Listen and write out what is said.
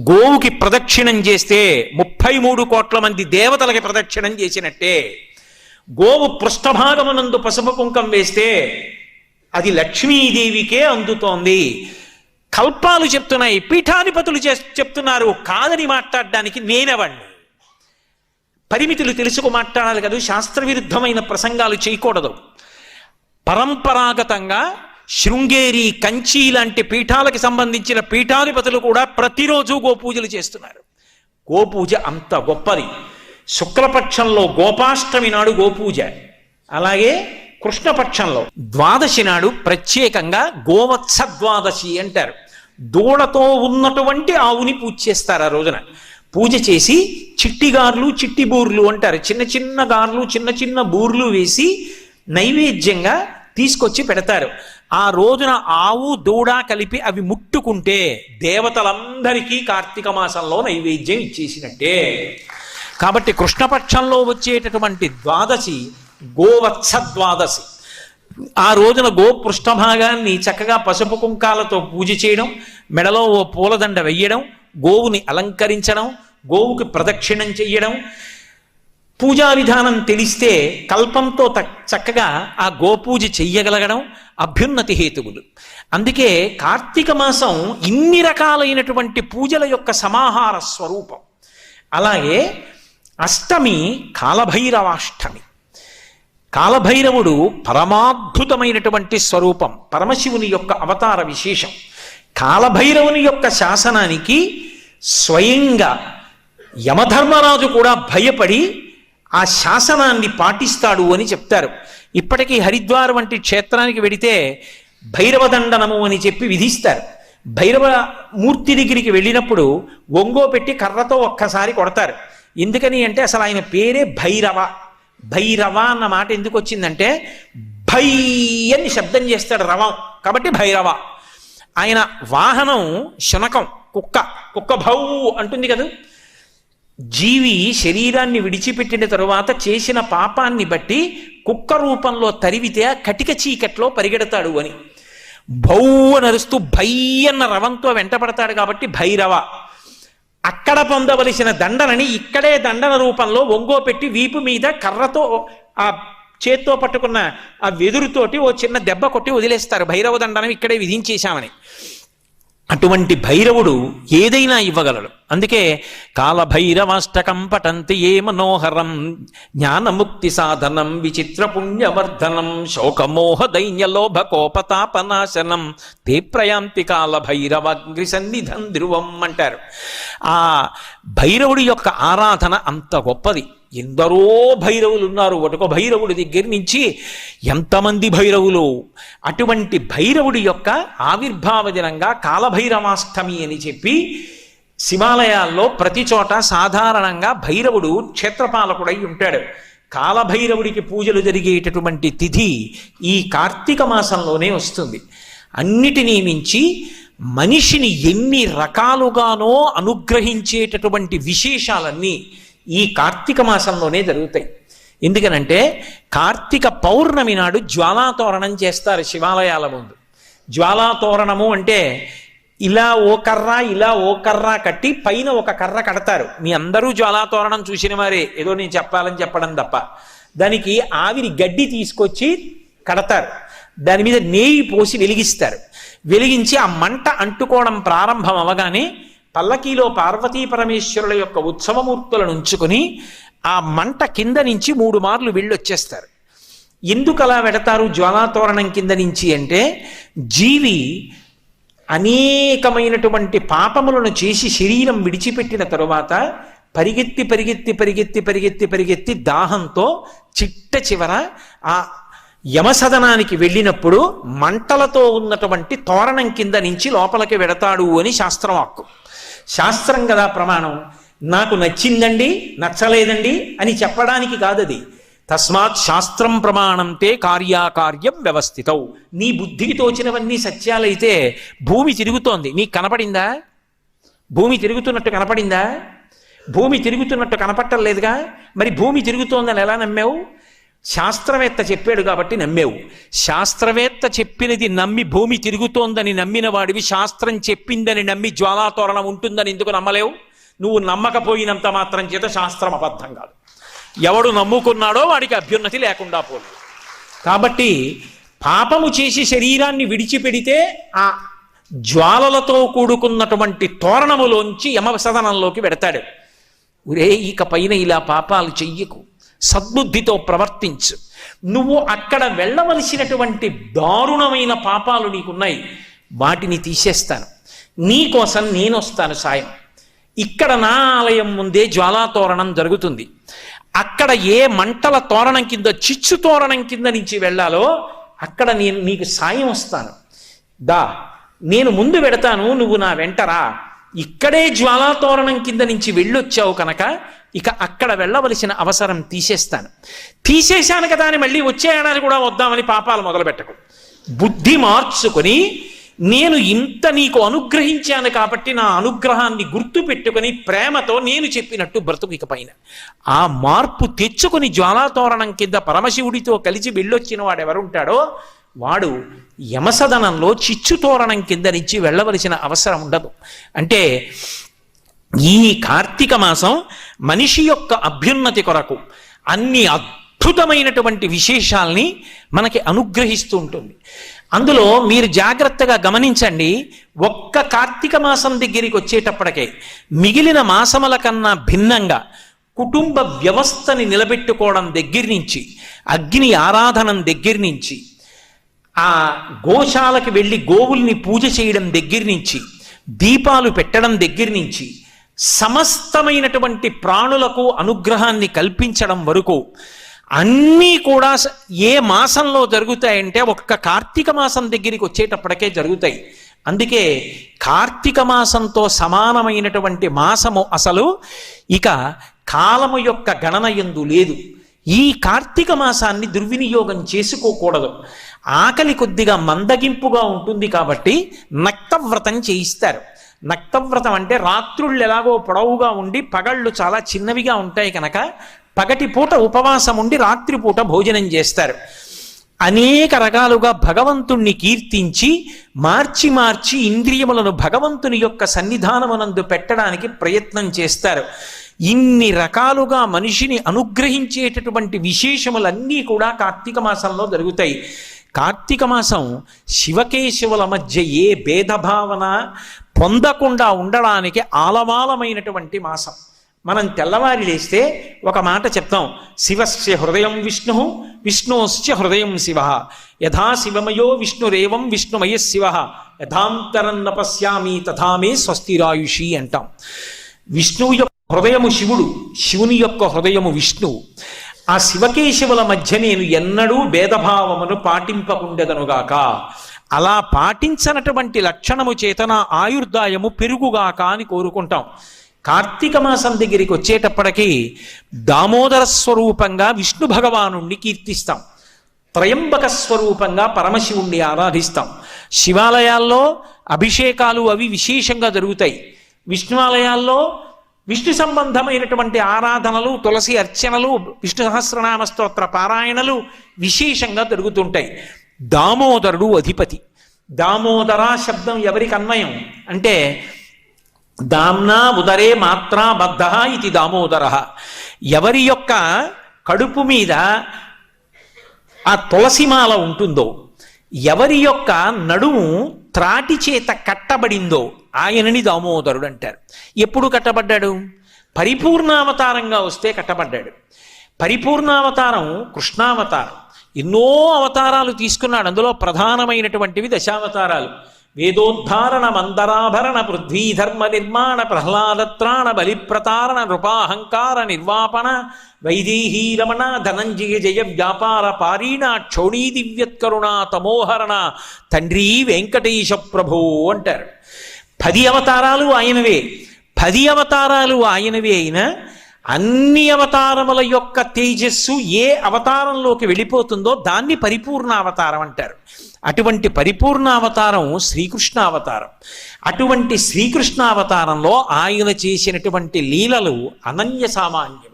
గోవుకి ప్రదక్షిణం చేస్తే ముప్పై మూడు కోట్ల మంది దేవతలకి ప్రదక్షిణం చేసినట్టే. గోవు పృష్ఠభాగమునందు పసుపు కుంకం వేస్తే అది లక్ష్మీదేవికే అందుతోంది. కల్పాలు చెప్తున్నాయి పీఠాధిపతులు చెప్తున్నారు కాదని మాట్లాడడానికి నేనెవండి పరిమితులు తెలుసుకు మాట్లాడాలి కదా శాస్త్ర విరుద్ధమైన ప్రసంగాలు చేయకూడదు. పరంపరాగతంగా శృంగేరి కంచి లాంటి పీఠాలకు సంబంధించిన పీఠాధిపతులు కూడా ప్రతిరోజు గోపూజలు చేస్తున్నారు. గోపూజ అంత గొప్పది. శుక్లపక్షంలో గోపాష్టమి నాడు గోపూజ అలాగే కృష్ణపక్షంలో ద్వాదశి నాడు ప్రత్యేకంగా గోవత్స ద్వాదశి అంటారు. దూడతో ఉన్నటువంటి ఆవుని పూజ చేస్తారు ఆ రోజున. పూజ చేసి చిట్టి గార్లు చిట్టి బూర్లు అంటారు. చిన్న చిన్న గార్లు చిన్న చిన్న బూర్లు వేసి నైవేద్యంగా తీసుకొచ్చి పెడతారు. ఆ రోజున ఆవు దూడ కలిపి అవి ముట్టుకుంటే దేవతలందరికీ కార్తీక మాసంలో నైవేద్యం ఇచ్చేసినట్టే. కాబట్టి కృష్ణపక్షంలో వచ్చేటటువంటి ద్వాదశి గోవత్స ద్వాదశి. ఆ రోజున గో పృష్ఠభాగాన్ని చక్కగా పసుపు కుంకాలతో పూజ చేయడం మెడలో ఓ పూలదండ వెయ్యడం గోవుని అలంకరించడం గోవుకి ప్రదక్షిణం చెయ్యడం పూజా విధానం తెలిస్తే కల్పంతో చక్కగా ఆ గోపూజ చెయ్యగలగడం అభ్యున్నతి హేతువులు. అందుకే కార్తీక మాసం ఇన్ని రకాలైనటువంటి పూజల యొక్క సమాహార స్వరూపం. అలాగే అష్టమి కాలభైరవాష్టమి. కాలభైరవుడు పరమాద్భుతమైనటువంటి స్వరూపం పరమశివుని యొక్క అవతార విశేషం. కాలభైరవుని యొక్క శాసనానికి స్వయంగా యమధర్మరాజు కూడా భయపడి ఆ శాసనాన్ని పాటిస్తాడు అని చెప్తారు. ఇప్పటికీ హరిద్వార్ వంటి క్షేత్రానికి వెడితే భైరవదండనము అని చెప్పి విధిస్తారు. భైరవ మూర్తి దగ్గరికి వెళ్ళినప్పుడు ఒంగో పెట్టి కర్రతో ఒక్కసారి కొడతారు. ఎందుకని అంటే అసలు ఆయన పేరే భైరవ. భైరవ అన్న మాట ఎందుకు వచ్చిందంటే భై అని శబ్దం చేస్తాడు రవం. కాబట్టి భైరవ. ఆయన వాహనం శునకం కుక్క కుక్క భౌ అంటుంది కదా. జీవి శరీరాన్ని విడిచిపెట్టిన తరువాత చేసిన పాపాన్ని బట్టి కుక్క రూపంలో తరివితే ఆ కటిక చీకట్లో పరిగెడతాడు అని. భౌ నరుస్తూ భయ్యన్న అన్న రవంతో వెంటపడతాడు కాబట్టి భైరవ. అక్కడ పొందవలసిన దండనని ఇక్కడే దండన రూపంలో ఒంగో పెట్టి వీపు మీద కర్రతో ఆ చేత్తో పట్టుకున్న ఆ వెదురుతోటి ఓ చిన్న దెబ్బ కొట్టి వదిలేస్తారు. భైరవ దండనం ఇక్కడే విధించేశామని. అటువంటి భైరవుడు ఏదైనా ఇవ్వగలడు. అందుకే కాలభైరవాష్టకం పటంతి ఏ మనోహరం జ్ఞానముక్తి సాధనం విచిత్ర పుణ్యవర్ధనం శోకమోహ దైన్యలోభ కోపతాపనాశనం తే ప్రయాంతి కాలభైరవగ్రి సన్నిధం ధ్రువం అంటారు. ఆ భైరవుడి యొక్క ఆరాధన అంత గొప్పది. ఎందరో భైరవులు ఉన్నారు ఒకటొక భైరవుడి దగ్గర నుంచి ఎంతమంది భైరవులు? అటువంటి భైరవుడి యొక్క ఆవిర్భావ దినంగా కాలభైరవాష్టమి అని చెప్పి శివాలయాల్లో ప్రతి చోట సాధారణంగా భైరవుడు క్షేత్రపాలకుడై ఉంటాడు. కాలభైరవుడికి పూజలు జరిగేటటువంటి తిథి ఈ కార్తీక మాసంలోనే వస్తుంది. అన్నిటినీ మించి మనిషిని ఎన్ని రకాలుగానో అనుగ్రహించేటటువంటి విశేషాలన్నీ ఈ కార్తీక మాసంలోనే జరుగుతాయి. ఎందుకనంటే కార్తీక పౌర్ణమి నాడు జ్వాలాతోరణం చేస్తారు శివాలయాల ముందు. జ్వాలాతోరణము అంటే ఇలా ఓ కర్ర ఇలా ఓ కర్ర కట్టి పైన ఒక కర్ర కడతారు. మీ అందరూ జ్వాలాతోరణం చూసిన వారే. ఏదో నేను చెప్పాలని చెప్పడం తప్ప. దానికి ఆవిరి గడ్డి తీసుకొచ్చి కడతారు. దాని మీద నేయి పోసి వెలిగిస్తారు. వెలిగించి ఆ మంట అంటుకోవడం ప్రారంభం అవగానే పల్లకీలో పార్వతీ పరమేశ్వరుల యొక్క ఉత్సవమూర్తులను ఉంచుకొని ఆ మంట కింద నుంచి మూడు మార్లు వెళ్ళొచ్చేస్తారు. ఎందుకు అలా పెడతారు జ్వాలాతోరణం కింద నుంచి అంటే జీవి అనేకమైనటువంటి పాపములను చేసి శరీరం విడిచిపెట్టిన తరువాత పరిగెత్తి పరిగెత్తి పరిగెత్తి పరిగెత్తి పరిగెత్తి దాహంతో చిట్ట చివర ఆ యమసదనానికి వెళ్ళినప్పుడు మంటలతో ఉన్నటువంటి తోరణం కింద నుంచి లోపలికి వెడతాడు అని శాస్త్రవాక్కు శాస్త్రం కదా ప్రమాణం. నాకు నచ్చిందండి నచ్చలేదండి అని చెప్పడానికి కాదది. తస్మాత్ శాస్త్రం ప్రమాణంతే కార్యాకార్యం వ్యవస్థితవు నీ బుద్ధికి తోచినవన్నీ సత్యాలైతే భూమి తిరుగుతోంది. నీకు కనపడిందా? భూమి తిరుగుతున్నట్టు కనపడిందా? భూమి తిరుగుతున్నట్టు కనపట్టం లేదుగా? మరి భూమి తిరుగుతోందని ఎలా నమ్మావు? శాస్త్రవేత్త చెప్పాడు కాబట్టి నమ్మేవు. శాస్త్రవేత్త చెప్పినది నమ్మి భూమి తిరుగుతోందని నమ్మిన వాడివి శాస్త్రం చెప్పిందని నమ్మి జ్వాలాతోరణం ఉంటుందని ఎందుకు నమ్మలేవు? నువ్వు నమ్మకపోయినంత మాత్రం చేత శాస్త్రం అబద్ధం కాదు. ఎవడు నమ్ముకున్నాడో వాడికి అభ్యున్నతి లేకుండా పోదు కాబట్టి పాపము చేసి శరీరాన్ని విడిచిపెడితే ఆ జ్వాలలతో కూడుకున్నటువంటి తోరణములోంచి యమసదనంలోకి పెడతాడు. ఒరే ఇక పైన ఇలా పాపాలు చెయ్యకు. సద్బుద్ధితో ప్రవర్తించు. నువ్వు అక్కడ వెళ్ళవలసినటువంటి దారుణమైన పాపాలు నీకున్నాయి. వాటిని తీసేస్తాను. నీకోసం నేనొస్తాను సాయం. ఇక్కడ నా ఆలయం ముందే జ్వాలా తోరణం జరుగుతుంది. అక్కడ ఏ మంటల తోరణం కింద చిచ్చు తోరణం కింద నుంచి వెళ్ళాలో అక్కడ నేను నీకు సాయం వస్తాను. దా నేను ముందు పెడతాను నువ్వు నా వెంటరా ఇక్కడే జ్వాలా తోరణం కింద నుంచి వెళ్ళొచ్చావు కనుక ఇక అక్కడ వెళ్ళవలసిన అవసరం తీసేస్తాను. తీసేశాను కదా అని మళ్ళీ వచ్చే ఏడాది కూడా వద్దామని పాపాలు మొదలుపెట్టకు. బుద్ధి మార్చుకొని నేను ఇంత నీకు అనుగ్రహించాను కాబట్టి నా అనుగ్రహాన్ని గుర్తుపెట్టుకుని ప్రేమతో నేను చెప్పినట్టు బ్రతుకు ఇకపైన ఆ మార్పు తెచ్చుకుని జ్వాలాతోరణం కింద పరమశివుడితో కలిసి వెళ్ళొచ్చిన వాడు ఎవరుంటాడో వాడు యమసదనంలో చిచ్చుతోరణం కింద నుంచి వెళ్ళవలసిన అవసరం ఉండదు. అంటే ఈ కార్తీక మాసం మనిషి యొక్క అభ్యున్నతి కొరకు అన్ని అద్భుతమైనటువంటి విశేషాల్ని మనకి అనుగ్రహిస్తూ ఉంటుంది. అందులో మీరు జాగ్రత్తగా గమనించండి ఒక్క కార్తీక మాసం దగ్గరికి వచ్చేటప్పటికే మిగిలిన మాసముల కన్నా భిన్నంగా కుటుంబ వ్యవస్థని నిలబెట్టుకోవడం దగ్గర నుంచి అగ్ని ఆరాధనం దగ్గర నుంచి ఆ గోశాలకి వెళ్ళి గోవుల్ని పూజ చేయడం దగ్గర నుంచి దీపాలు పెట్టడం దగ్గర నుంచి సమస్తమైనటువంటి ప్రాణులకు అనుగ్రహాన్ని కల్పించడం వరకు అన్నీ కూడా ఏ మాసంలో జరుగుతాయంటే ఒక్క కార్తీక మాసం దగ్గరికి వచ్చేటప్పటికే జరుగుతాయి. అందుకే కార్తీక మాసంతో సమానమైనటువంటి మాసము అసలు ఇక కాలము యొక్క గణన ఎందు లేదు. ఈ కార్తీక మాసాన్ని దుర్వినియోగం చేసుకోకూడదు. ఆకలి కొద్దిగా మందగింపుగా ఉంటుంది కాబట్టి నక్తవ్రతం చేయిస్తారు. నక్తవ్రతం అంటే రాత్రుళ్ళు ఎలాగో పొడవుగా ఉండి పగళ్ళు చాలా చిన్నవిగా ఉంటాయి కనుక పగటి పూట ఉపవాసం ఉండి రాత్రిపూట భోజనం చేస్తారు. అనేక రకాలుగా భగవంతుణ్ణి కీర్తించి మార్చి మార్చి ఇంద్రియములను భగవంతుని యొక్క సన్నిధానమునందు పెట్టడానికి ప్రయత్నం చేస్తారు. ఇన్ని రకాలుగా మనిషిని అనుగ్రహించేటటువంటి విశేషములన్నీ కూడా కార్తీక మాసంలో జరుగుతాయి. కార్తీక మాసం శివకేశవుల మధ్య ఏ భేదభావన పొందకుండా ఉండడానికి ఆలమాలమైనటువంటి మాసం. మనం తెల్లవారి లేస్తే ఒక మాట చెప్తాం. శివస్య హృదయం విష్ణు విష్ణోశ్చ హృదయం శివ. యథా శివమయో విష్ణురేవం విష్ణుమయ శివ. యథాంతరం నపశ్యామి తథామే స్వస్తిరాయుషి అంటాం. విష్ణువు యొక్క హృదయము శివుడు శివుని యొక్క హృదయము విష్ణువు ఆ శివకేశవుల మధ్య నేను ఎన్నడూ భేదభావమును పాటింపకుండెదనుగాక అలా పాటించనటువంటి లక్షణము చేతన ఆయుర్దాయము పెరుగుగాక అని కోరుకుంటాం. కార్తీక మాసం దగ్గరికి వచ్చేటప్పటికీ దామోదర స్వరూపంగా విష్ణు భగవానుణ్ణి కీర్తిస్తాం. త్రయంబక స్వరూపంగా పరమశివుణ్ణి ఆరాధిస్తాం. శివాలయాల్లో అభిషేకాలు అవి విశేషంగా జరుగుతాయి. విష్ణువాలయాల్లో విష్ణు సంబంధమైనటువంటి ఆరాధనలు తులసి అర్చనలు విష్ణు సహస్రనామ స్తోత్ర పారాయణలు విశేషంగా జరుగుతుంటాయి. దామోదరుడు అధిపతి. దామోదర శబ్దం ఎవరికి అన్వయం అంటే దామ్నా ఉదరే మాత్రా బద్ధ ఇది దామోదర. ఎవరి యొక్క కడుపు మీద ఆ తులసిమాల ఉంటుందో ఎవరి యొక్క నడుము త్రాటి చేత కట్టబడిందో ఆయనని దామోదరుడు అంటారు. ఎప్పుడు కట్టబడ్డాడు? పరిపూర్ణావతారంగా వస్తే కట్టబడ్డాడు. పరిపూర్ణావతారం కృష్ణావతారం. ఎన్నో అవతారాలు తీసుకున్నాడు. అందులో ప్రధానమైనటువంటివి దశావతారాలు. వేదోద్ధారణ మందరాభరణ పృథ్వీధర్మ నిర్మాణ ప్రహ్లాదత్రాణ బలిప్రతారణ నృపాహంకార నిర్వాపణ వైదేహీ రమణ ధనంజయ జయ వ్యాపార పారీణ క్షోణీ దివ్యత్కరుణ తమోహరణ తండ్రి వెంకటేశ ప్రభో అంటారు. పది అవతారాలు ఆయనవే. పది అవతారాలు ఆయనవే అయినా అన్ని అవతారముల యొక్క తేజస్సు ఏ అవతారంలోకి వెళ్ళిపోతుందో దాన్ని పరిపూర్ణ అవతారం అంటారు. అటువంటి పరిపూర్ణ అవతారం శ్రీకృష్ణ అవతారం అటువంటి శ్రీకృష్ణ అవతారంలో ఆయన చేసినటువంటి లీలలు అనన్య సామాన్యం